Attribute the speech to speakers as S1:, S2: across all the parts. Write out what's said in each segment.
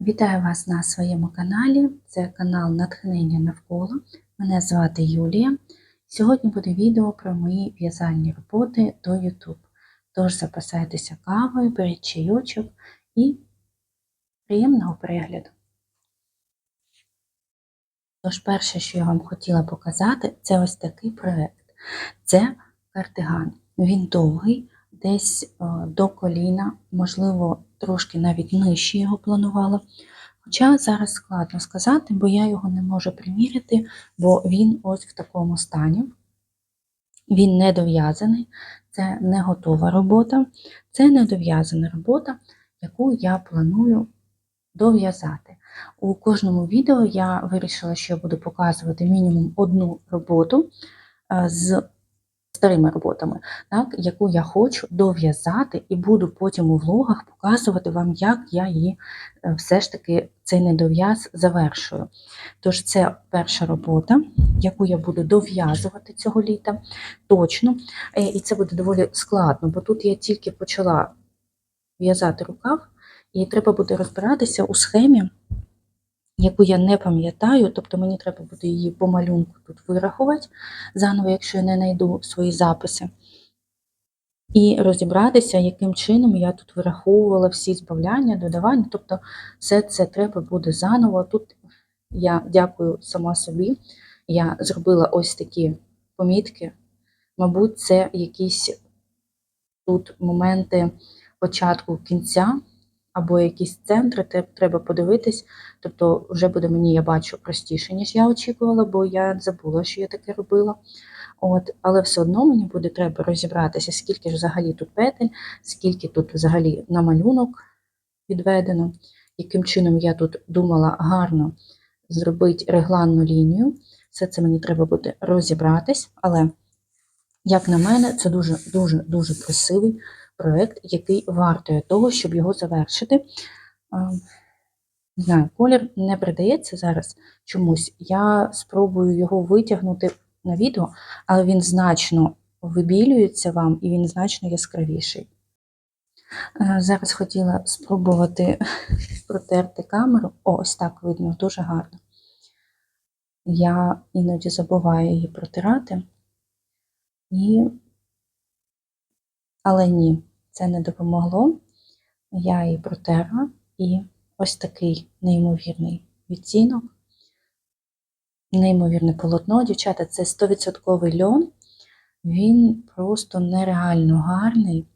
S1: Вітаю вас на своєму каналі. Це канал Натхнення навколо. Мене звати Юлія. Сьогодні буде відео про мої в'язальні роботи до YouTube. Тож запасайтеся кавою, беріть чайочок і приємного перегляду. Тож, перше, що я вам хотіла показати, це ось такий проект. Це кардиган. Він довгий, десь е, до коліна, можливо, трошки навіть нижче його планувала. Хоча зараз складно сказати, бо я його не можу приміряти, бо він ось в такому стані. Він не дов'язаний, це не готова робота, це недов'язана робота, яку я планую дов'язати. У кожному відео я вирішила, що я буду показувати мінімум одну роботу е, з старими роботами, так, яку я хочу дов'язати, і буду потім у влогах показувати вам, як я її е, все ж таки цей недов'яз завершую. Тож це перша робота, яку я буду дов'язувати цього літа, точно. Е, І це буде доволі складно, бо тут я тільки почала в'язати рукав, і треба буде розбиратися у схемі, яку я не пам'ятаю, тобто мені треба буде її по малюнку тут вирахувати заново, якщо я не знайду свої записи. І розібратися, яким чином я тут вираховувала всі збавляння, додавання. Тобто, все це треба буде заново. Тут я дякую сама собі. Я зробила ось такі помітки. Мабуть, це якісь тут моменти початку кінця, або якісь центри, треба подивитись. Тобто, вже буде мені, я бачу, простіше, ніж я очікувала, бо я забула, що я таке робила. От, але все одно мені буде треба розібратися, скільки ж взагалі тут петель, скільки тут взагалі на малюнок відведено, яким чином я тут думала гарно зробити регланну лінію. Все це мені треба буде розібратись, але, як на мене, це дуже дуже дуже красивий проєкт, який вартує того, щоб його завершити. Не знаю, колір не придається зараз чомусь. Я спробую його витягнути на відео, але він значно вибілюється вам і він значно яскравіший. Е, Зараз хотіла спробувати протерти камеру. Ось так видно, дуже гарно. Я іноді забуваю її протирати. І... Але ні, це не допомогло. Я її протерла і ось такий неймовірний відтінок. Неймовірне полотно. Дівчата, це 100% льон. Він просто нереально гарний,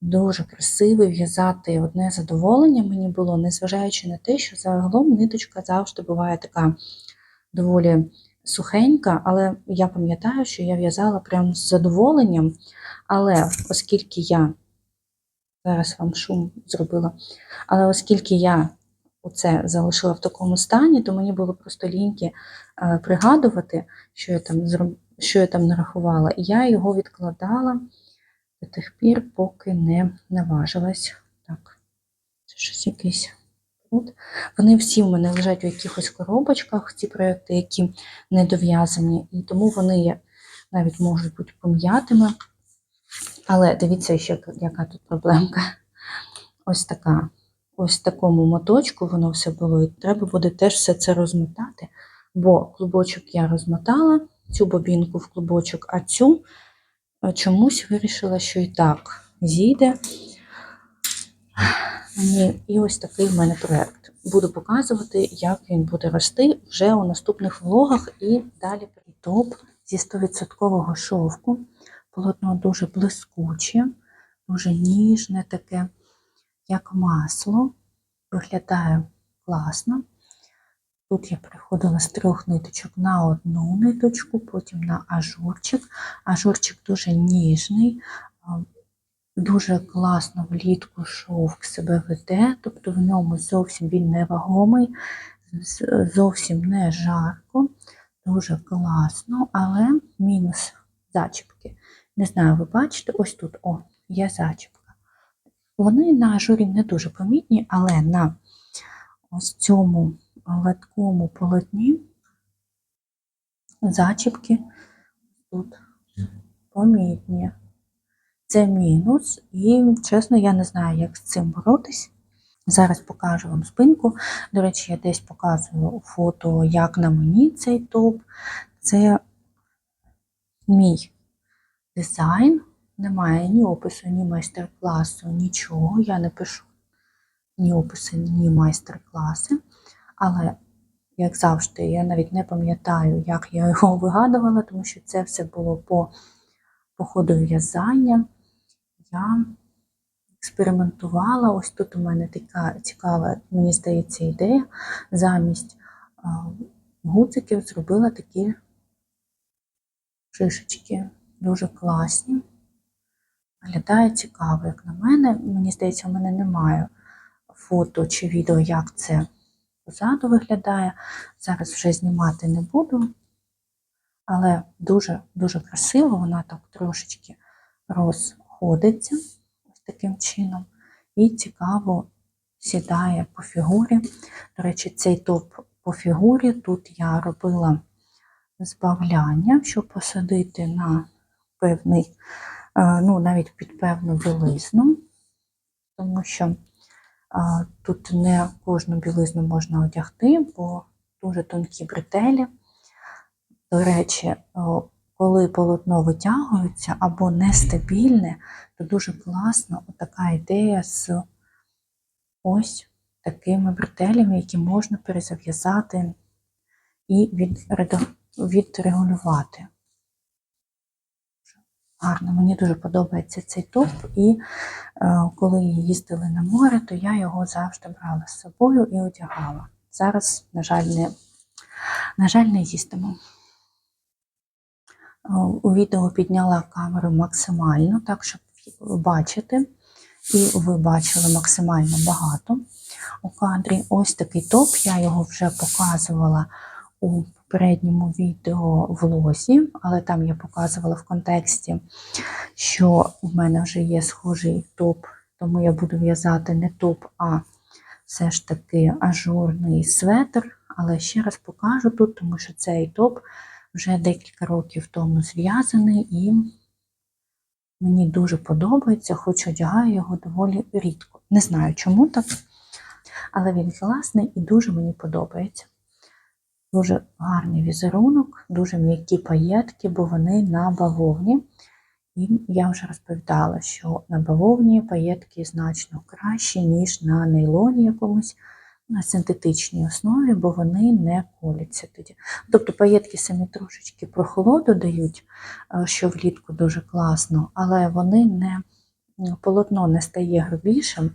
S1: дуже красивий. В'язати одне задоволення мені було, незважаючи на те, що загалом ниточка завжди буває така доволі сухенька, але я пам'ятаю, що я в'язала прям з задоволенням. Але оскільки я зараз вам шум зробила, але оскільки я оце залишила в такому стані, то мені було просто ліньки е, пригадувати, що я там що я там нарахувала, і я його відкладала до тих пір, поки не наважилась. Так, це щось якесь. От. Вони всі в мене лежать у якихось коробочках, ці проекти, які не дов'язані, і тому вони навіть можуть бути пом'ятими. Але дивіться, ще яка тут проблемка. Ось така. Ось такому моточку воно все було. І треба буде теж все це розмотати. Бо клубочок я розмотала, цю бобінку в клубочок, а цю е, чомусь вирішила, що і так зійде. І ось такий в мене проєкт. Буду показувати, як він буде рости вже у наступних влогах і далі топ зі 100% шовку. Полотно дуже блискуче, дуже ніжне таке, як масло. Виглядає класно. Тут я переходила з трьох ниточок на одну ниточку, потім на ажурчик. Ажурчик дуже ніжний, дуже класно влітку шовк себе веде, тобто в ньому зовсім він не вагомий, зовсім не жарко, дуже класно, але мінус зачіпки. Не знаю, ви бачите, ось тут о, є зачіпка. Вони на ажурі не дуже помітні, але на ось цьому гладкому полотні зачіпки тут помітні. Це мінус, і чесно, я не знаю, як з цим боротись. Зараз покажу вам спинку. До речі, я десь показую фото, як на мені цей топ. Це мій дизайн. Немає ні опису, ні майстер-класу, нічого. Я не пишу ні описи, ні майстер-класи. Але, як завжди, я навіть не пам'ятаю, як я його вигадувала, тому що це все було по, по ходу в'язання. Я експериментувала. Ось тут у мене така цікава, мені здається, ідея. Замість гудзиків зробила такі шишечки. Дуже класні. Виглядає цікаво, як на мене. Мені здається, у мене немає фото чи відео, як це позаду виглядає. Зараз вже знімати не буду, але дуже-дуже красиво, вона так трошечки розходиться ось таким чином. І цікаво сідає по фігурі. До речі, цей топ по фігурі тут я робила збавляння, щоб посадити на певний, е, ну навіть під певну білизну, тому що Тут не кожну білизну можна одягти, бо дуже тонкі бретелі. До речі, коли полотно витягується або нестабільне, то дуже класна така ідея з ось такими бретелями, які можна перезав'язати і відрегулювати. Гарно, мені дуже подобається цей топ, і е, коли їздили на море, то я його завжди брала з собою і одягала. Зараз, на жаль, не, на жаль, не їздимо. Е, У відео підняла камеру максимально, так, щоб бачити, і ви бачили максимально багато у кадрі. Ось такий топ, я його вже показувала у попередньому відео влозі, але там я показувала в контексті, що в мене вже є схожий топ, тому я буду в'язати не топ, а все ж таки ажурний светр. Але ще раз покажу тут, тому що цей топ вже декілька років тому зв'язаний і мені дуже подобається, хоч одягаю його доволі рідко. Не знаю, чому так, але він класний і дуже мені подобається. Дуже гарний візерунок, дуже м'які паєтки, бо вони на бавовні. І я вже розповідала, що на бавовні паєтки значно кращі, ніж на нейлоні якомусь на синтетичній основі, бо вони не коляться тоді. Тобто паєтки самі трошечки прохолоду дають, е, що влітку дуже класно, але вони не полотно не стає грубішим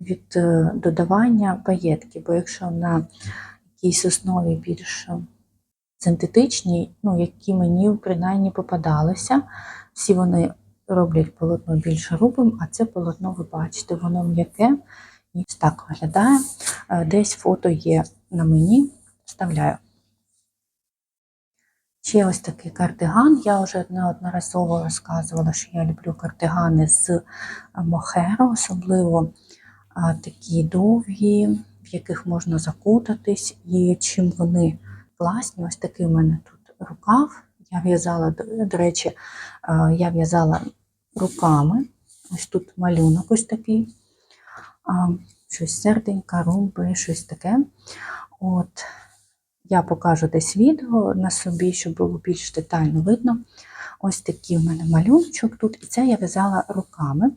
S1: від е, додавання паєтки, бо якщо на якійсь основі більш синтетичній, ну, які мені принаймні попадалися. Всі вони роблять полотно більш грубим, а це полотно, ви бачите, воно м'яке і так виглядає. Е, Десь фото є на мені, вставляю. Ще ось такий кардиган. Я вже неодноразово розказувала, що я люблю кардигани з мохеро, особливо такі довгі, яких можна закутатись, і чим вони класні. Ось такий у мене тут рукав. Я в'язала, до, речі, я в'язала руками. Ось тут малюнок ось такий. Щось серденька, румби, щось таке. От, я покажу десь відео на собі, щоб було більш детально видно. Ось такий в мене малюночок тут, і це я в'язала руками.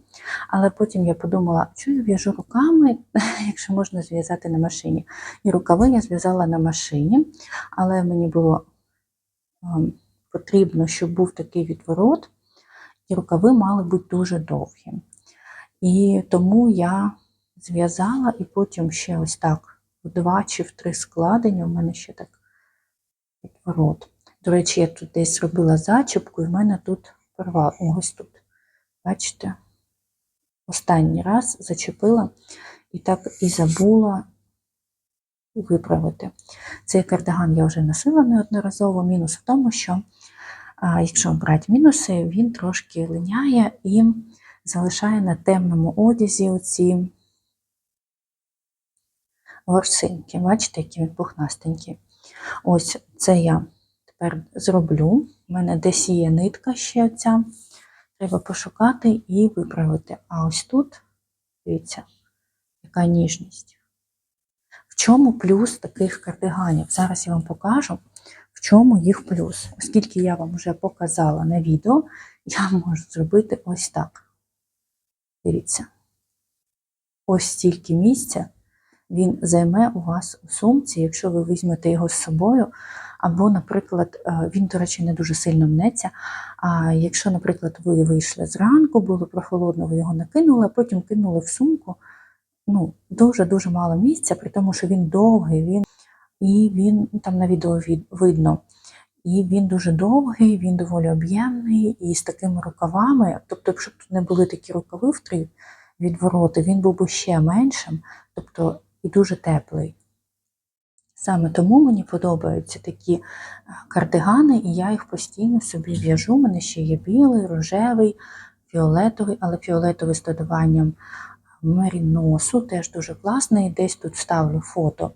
S1: Але потім я подумала, що я в'яжу руками, якщо можна зв'язати на машині. І рукави я зв'язала на машині, але мені було ем, потрібно, щоб був такий відворот, і рукави мали бути дуже довгі. І тому я зв'язала і потім ще ось так в два чи в три складення. У мене ще так відворот. До речі, я тут десь робила зачіпку, і в мене тут порвало. Ось тут. Бачите? Останній раз зачепила і так і забула виправити. Цей кардиган я вже носила неодноразово. Мінус в тому, що а, якщо брати мінуси, він трошки линяє і залишає на темному одязі оці ворсинки. Бачите, які він пухнастенький. Ось це я тепер зроблю. У мене десь є нитка ще ця. Треба пошукати і виправити. А ось тут, дивіться, яка ніжність. В чому плюс таких кардиганів? Зараз я вам покажу, в чому їх плюс. Оскільки я вам вже показала на відео, я можу зробити ось так. Дивіться. Ось стільки місця він займе у вас у сумці, якщо ви візьмете його з собою. Або, наприклад, е, він, до речі, не дуже сильно мнеться. А якщо, наприклад, ви вийшли зранку, було прохолодно, ви його накинули, а потім кинули в сумку, ну, дуже-дуже мало місця, при тому, що він довгий, він, і він там на відео від, видно. І він дуже довгий, він доволі об'ємний і з такими рукавами. Тобто, якщо б тут не були такі рукави в три відвороти, він був би ще меншим, тобто і дуже теплий. Саме тому мені подобаються такі е, кардигани, і я їх постійно собі в'яжу. У мене ще є білий, рожевий, фіолетовий, але фіолетовий з додаванням меріносу, теж дуже класний. Десь тут ставлю фото,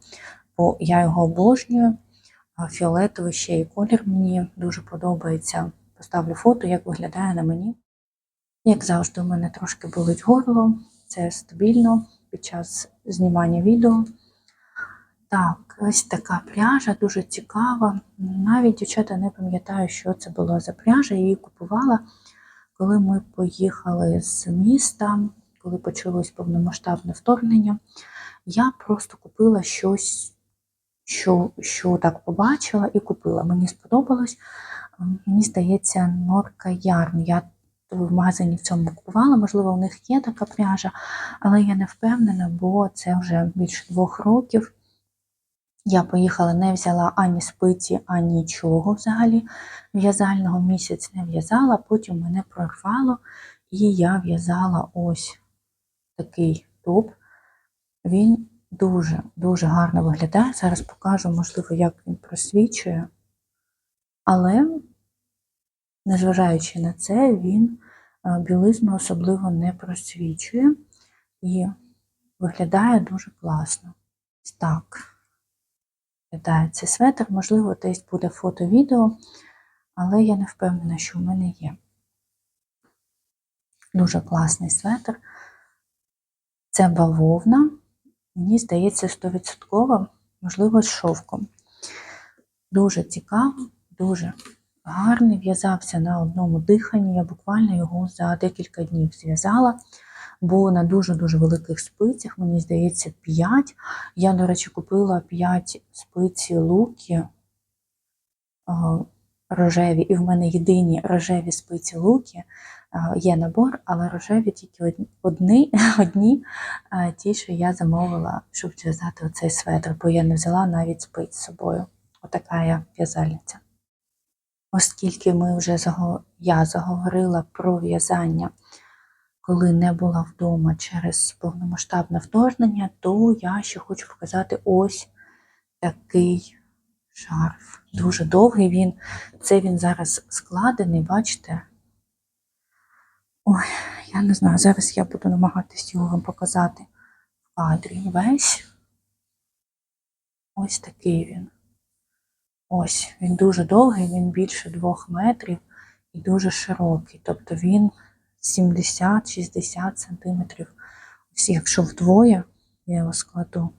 S1: бо я його обожнюю. Фіолетовий ще і колір мені дуже подобається. Поставлю фото, як виглядає на мені. Як завжди, у мене трошки болить горло, це стабільно під час знімання відео. Так, ось така пряжа, дуже цікава. Навіть дівчата не пам'ятаю, що це було за пряжа. Я її купувала, коли ми поїхали з міста, коли почалось повномасштабне вторгнення. Я просто купила щось, що, що так побачила і купила. Мені сподобалось. Мені здається, норка ярн. Я в магазині в цьому купувала, можливо, у них є така пряжа, але я не впевнена, бо це вже більше двох років. Я поїхала, не взяла ані спиці, ані нічого взагалі. В'язального місяць не в'язала, потім мене прорвало, і я в'язала ось такий топ. Він дуже-дуже гарно виглядає. Зараз покажу, можливо, як він просвічує. Але, незважаючи на це, він е, білизну особливо не просвічує і виглядає дуже класно. Так виглядає цей светр. Можливо, десь буде фото-відео, але я не впевнена, що в мене є. Дуже класний светр. Це бавовна. Мені здається, 100%, можливо, з шовком. Дуже цікаво, дуже гарний. В'язався на одному диханні. Я буквально його за декілька днів зв'язала, бо на дуже-дуже великих спицях, мені здається, 5. Я, до речі, купила 5 спиці луки рожеві, і в мене єдині рожеві спиці луки. Є набор, але рожеві тільки одні, одні, ті, що я замовила, щоб зв'язати оцей светр, бо я не взяла навіть спиць з собою. Отака я в'язальниця. Оскільки ми вже я заговорила про в'язання, коли не була вдома через повномасштабне вторгнення, то я ще хочу показати ось такий шарф. Дуже довгий він. Це він зараз складений, бачите? Ой, я не знаю, зараз я буду намагатись його вам показати в кадрі. Весь. Ось такий він. Ось, він дуже довгий, він більше двох метрів і дуже широкий. Тобто він 70-60 сантиметрів. Ось якщо вдвоє, я його складу.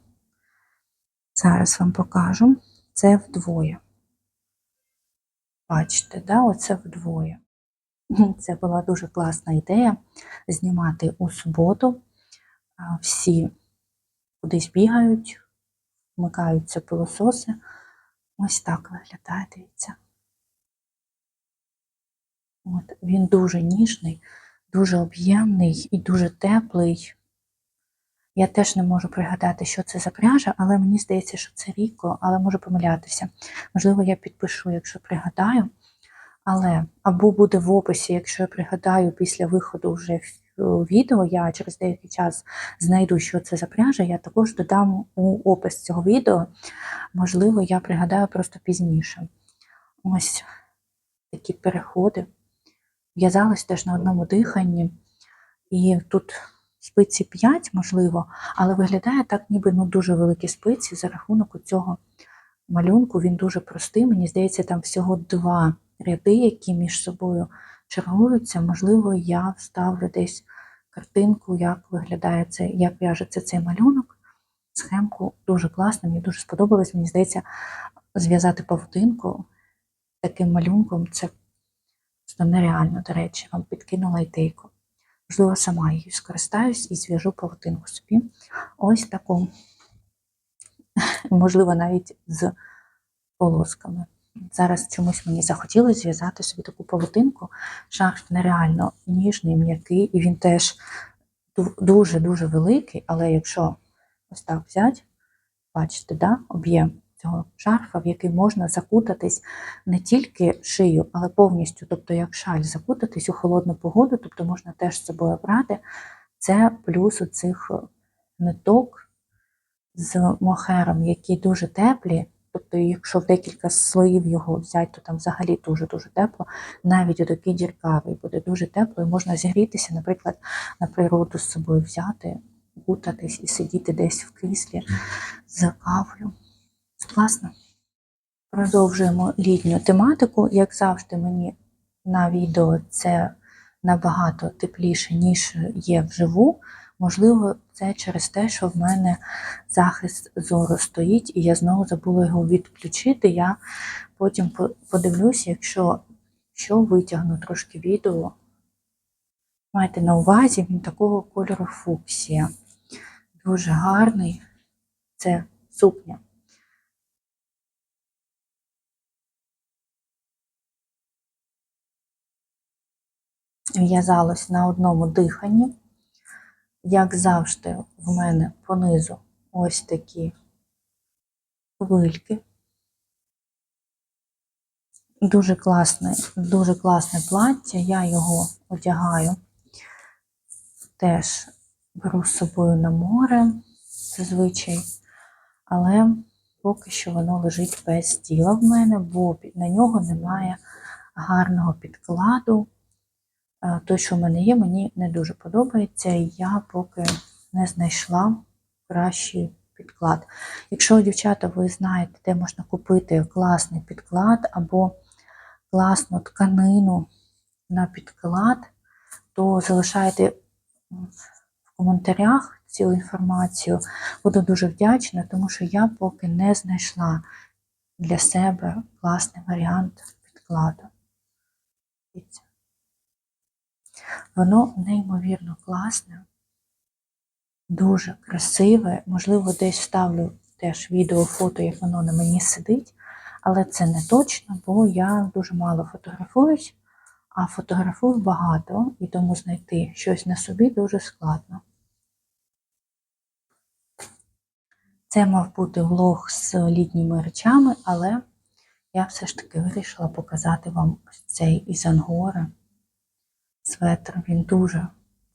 S1: Зараз вам покажу. Це вдвоє. Бачите, да? оце вдвоє. Це була дуже класна ідея знімати у суботу. Всі кудись бігають, вмикаються пилососи. Ось так виглядає, дивіться. От, він дуже ніжний, дуже об'ємний і дуже теплий. Я теж не можу пригадати, що це за пряжа, але мені здається, що це Ріко, але можу помилятися. Можливо, я підпишу, якщо пригадаю. Але або буде в описі, якщо я пригадаю після виходу вже відео, я через деякий час знайду, що це за пряжа, я також додам у опис цього відео. Можливо, я пригадаю просто пізніше. Ось такі переходи. В'язалась теж на одному диханні. І тут спиці 5, можливо, але виглядає так, ніби ну, дуже великі спиці за рахунок цього малюнку. Він дуже простий. Мені здається, там всього два ряди, які між собою чергуються. Можливо, я вставлю десь картинку, як виглядає це, як в'яжеться цей малюнок. Схемку дуже класно, мені дуже сподобалось. Мені здається, зв'язати павутинку таким малюнком це просто нереально, до речі, вам підкинула ідейку. Можливо, сама її скористаюсь і зв'яжу павутинку собі. Ось таку, можливо, навіть з полосками. Зараз чомусь мені захотілося зв'язати собі таку павутинку. Шарф нереально ніжний, м'який, і він теж дуже-дуже великий, але якщо ось так взяти, бачите, да, об'єм цього шарфа, в який можна закутатись не тільки шию, але повністю, тобто як шаль, закутатись у холодну погоду, тобто можна теж з собою брати. Це плюс у цих ниток з мохером, які дуже теплі. Тобто, якщо в декілька слоїв його взяти, то там взагалі дуже-дуже тепло. Навіть такий діркавий буде дуже тепло, і можна зігрітися, наприклад, на природу з собою взяти, кутатись і сидіти десь в кріслі з кавою. Класно. Продовжуємо літню тематику. Як завжди, мені на відео це набагато тепліше, ніж є вживу. Можливо, це через те, що в мене захист зору стоїть, і я знову забула його відключити. Я потім по- подивлюся, якщо, якщо витягну трошки відео. Майте на увазі, він такого кольору фуксія. Дуже гарний. Це сукня. В'язалось на одному диханні. Як завжди, в мене понизу ось такі хвильки. Дуже класне, дуже класне плаття. Я його одягаю. Теж беру з собою на море зазвичай, але поки що воно лежить без тіла в мене, бо на нього немає гарного підкладу. Е, Той, що в мене є, мені не дуже подобається, і я поки не знайшла кращий підклад. Якщо, дівчата, ви знаєте, де можна купити класний підклад або класну тканину на підклад, то залишайте в коментарях цю інформацію. Буду дуже вдячна, тому що я поки не знайшла для себе класний варіант підкладу. Воно неймовірно класне, дуже красиве. Можливо, десь вставлю теж відео, фото, як воно на мені сидить, але це не точно, бо я дуже мало фотографуюсь, а фотографую багато, і тому знайти щось на собі дуже складно. Це мав бути влог з літніми речами, але я все ж таки вирішила показати вам ось цей із ангори светр. Він дуже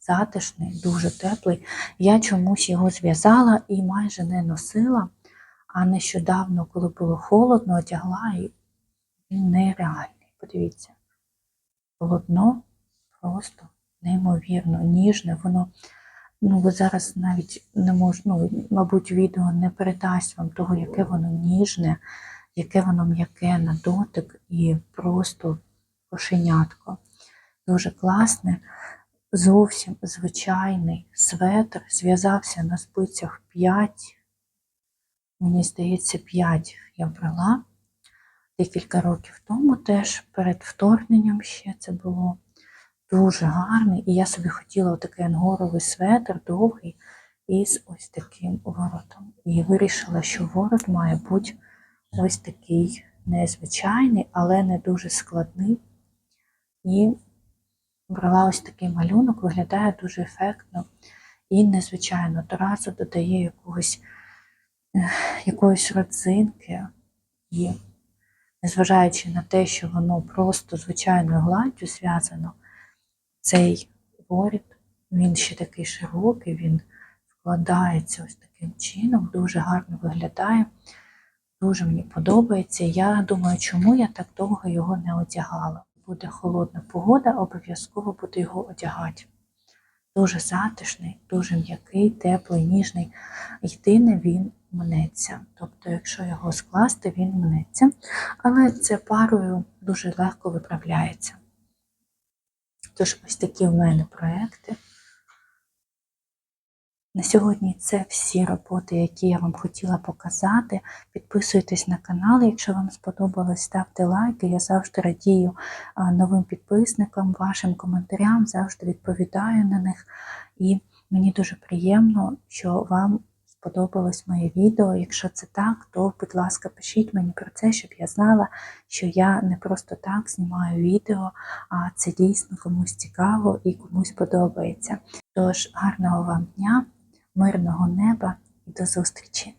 S1: затишний, дуже теплий. Я чомусь його зв'язала і майже не носила, а нещодавно, коли було холодно, одягла і він нереальний. Подивіться, полотно просто неймовірно ніжне. Воно, ну ви зараз навіть не можете, ну, мабуть, відео не передасть вам того, яке воно ніжне, яке воно м'яке на дотик і просто кошенятко дуже класне, зовсім звичайний светр, зв'язався на спицях 5, мені здається, 5 я брала декілька років тому, теж перед вторгненням ще це було дуже гарний. І я собі хотіла отакий ангоровий светр довгий із ось таким воротом. І вирішила, що ворот має бути ось такий незвичайний, але не дуже складний. І брала ось такий малюнок, виглядає дуже ефектно і незвичайно. Одразу додає якогось, якоїсь родзинки. І незважаючи на те, що воно просто звичайною гладдю зв'язано, цей воріт, він ще такий широкий, він вкладається ось таким чином, дуже гарно виглядає. Дуже мені подобається. Я думаю, чому я так довго його не одягала. Буде холодна погода, обов'язково буду його одягати. Дуже затишний, дуже м'який, теплий, ніжний. Єдине, він мнеться. Тобто, якщо його скласти, він мнеться. Але це парою дуже легко виправляється. Тож ось такі в мене проекти. На сьогодні це всі роботи, які я вам хотіла показати. Підписуйтесь на канал, якщо вам сподобалось, ставте лайки. Я завжди радію новим підписникам, вашим коментарям, завжди відповідаю на них. І мені дуже приємно, що вам сподобалось моє відео. Якщо це так, то, будь ласка, пишіть мені про це, щоб я знала, що я не просто так знімаю відео, а це дійсно комусь цікаво і комусь подобається. Тож, гарного вам дня, мирного неба і до зустрічі!